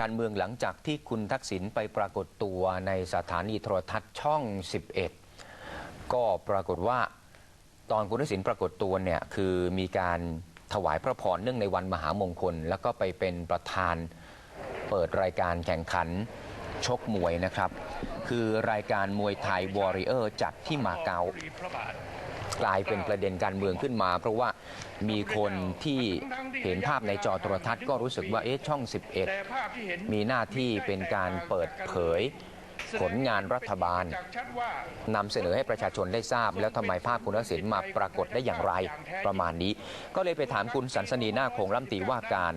การเมืองหลังจากที่คุณทักษิณไปปรากฏตัวในสถานีโทรทัศน์ช่อง 11 ก็ปรากฏว่าตอนคุณทักษิณปรากฏตัวเนี่ยคือมีการถวายพระพรเนื่องในวันมหามงคล แล้วก็ไปเป็นประธานเปิดรายการแข่งขันชกมวยนะครับ คือรายการมวยไทยวอริเออร์จัดที่มาเก๊า กลายเป็นประเด็นการเมืองขึ้นมา เพราะว่ามีคนที่เห็นภาพในจอโทรทัศน์ก็รู้สึกว่าเอ๊ะช่อง 11 มีหน้าที่เป็นการเปิดเผยผลงานรัฐบาลนำเสนอให้ประชาชนได้ทราบ แล้วทำไมภาพคุณทักษิณมาปรากฏได้อย่างไรประมาณนี้ ก็เลยไปถามคุณสันสนีนาคงรัมตีว่าการ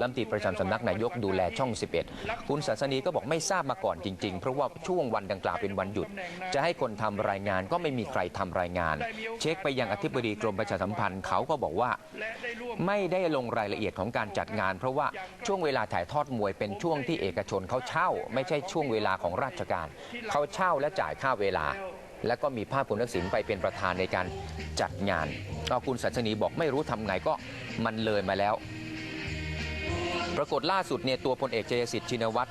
รัมตีประจำสำนักนายกดูแลช่อง 11 คุณสันสนีก็บอกไม่ทราบมาก่อนจริง ๆ เพราะว่าช่วงวันดังกล่าวเป็นวันหยุด จะให้คนทำรายงานก็ไม่มีใครทำรายงาน เช็คไปยังอธิบดีกรมประชาสัมพันธ์เขาก็บอกว่า ไม่ได้ลงรายละเอียดของการจัดงาน เพราะว่าช่วงเวลาถ่ายทอดมวยเป็นช่วงที่เอกชนเขาเช่า ไม่ใช่ช่วงเวลาของราชการ เขาเช่าและจ่ายค่าเวลาแล้วก็มีภาพคุณทักษิณไปเป็นประธานในการจัดงานก็คุณสันสนีบอกไม่รู้ทำไงก็มันเลยมาแล้ว ปรากฏล่าสุดเนี่ยตัวพลเอกเจยสิทธิ์ชินวัตร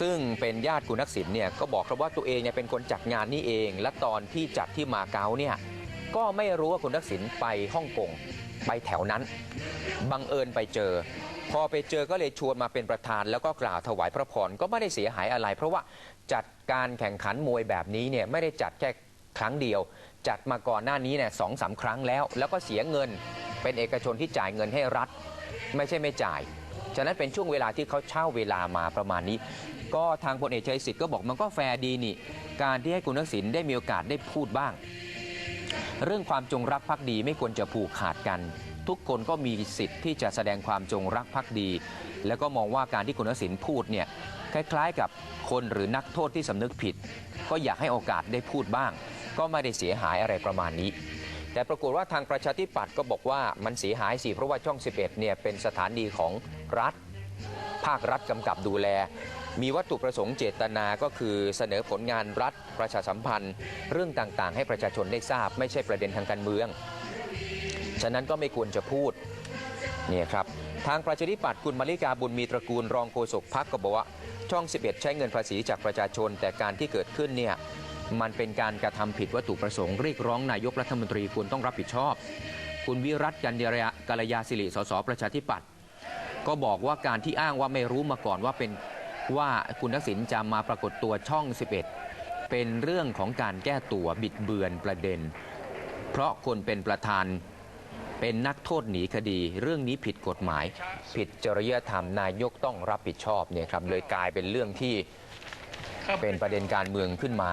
ซึ่งเป็นญาติคุณทักษิณเนี่ยก็บอกครับว่าตัวเองเนี่ยเป็นคนจัดงานนี่เอง และตอนที่จัดที่มาเก๊าเนี่ยก็ไม่รู้ว่าคุณทักษิณไปฮ่องกงไปแถวนั้น บังเอิญไปเจอ พอไปเจอก็เลยชวนมาเป็นประธาน แล้วก็กล่าวถวายพระพรก็ไม่ได้เสียหายอะไร เพราะว่าจัดการแข่งขันมวยแบบนี้เนี่ยไม่ได้จัดแค่ครั้งเดียว จัดมาก่อนหน้านี้เนี่ยสองสามครั้งแล้ว แล้วก็เสียเงินเป็นเอกชนที่จ่ายเงินให้รัฐ ไม่ใช่ไม่จ่าย ฉะนั้นเป็นช่วงเวลาที่เขาเช่าเวลามาประมาณนี้ ก็ทางพลเอกชัยศิษย์ก็บอกมันก็แฟร์ดีนี่ การที่ให้คุณทักษิณได้มีโอกาสได้พูดบ้าง เรื่องความจงรักภักดีไม่ควรจะผูกขาดกัน ทุกคนก็มีสิทธิ์ที่จะแสดงความจงรักภักดี แล้วก็มองว่าการที่คุณทักษิณพูดเนี่ยคล้ายๆกับคนหรือนักโทษที่สำนึกผิด ก็อยากให้โอกาสได้พูดบ้าง ก็ไม่ได้เสียหายอะไรประมาณนี้ แต่ปรากฏว่าทางประชาธิปัตย์ก็บอกว่ามันเสียหายสิเพราะว่าช่อง 11 เนี่ยเป็นสถานีของรัฐ ภาครัฐกำกับดูแล มีวัตถุประสงค์เจตนาก็คือเสนอผลงานรัฐประชาสัมพันธ์ เรื่องต่างๆ ให้ประชาชนได้ทราบ ไม่ใช่ประเด็นทางการเมือง ฉะนั้นก็ไม่ควรจะพูดเนี่ยครับทางประชาธิปัตย์คุณมาริกาบุญมีตระกูลรองโฆษกพักก็บอกว่าช่อง 11 ใช้เงินภาษีจากประชาชน แต่การที่เกิดขึ้นเนี่ย มันเป็นการกระทำผิดวัตถุประสงค์เรียกร้องนายกรัฐมนตรีควรต้องรับผิดชอบ คุณวิรัตกัญญากัลยาสิริสสประชาธิปัตย์ก็บอกว่าการที่อ้างว่าไม่รู้มาก่อนว่าเป็นว่าคุณทักษิณจะมาปรากฏตัวช่อง 11 เป็นเรื่องของการแก้ตัวบิดเบือนประเด็น เพราะคนเป็นประธานเป็นนักโทษหนีคดี เรื่องนี้ผิดกฎหมาย ผิดจริยธรรมนายกต้องรับผิดชอบเนี่ยครับเลยกลายเป็นเรื่องที่ เป็นประเด็นการเมืองขึ้นมา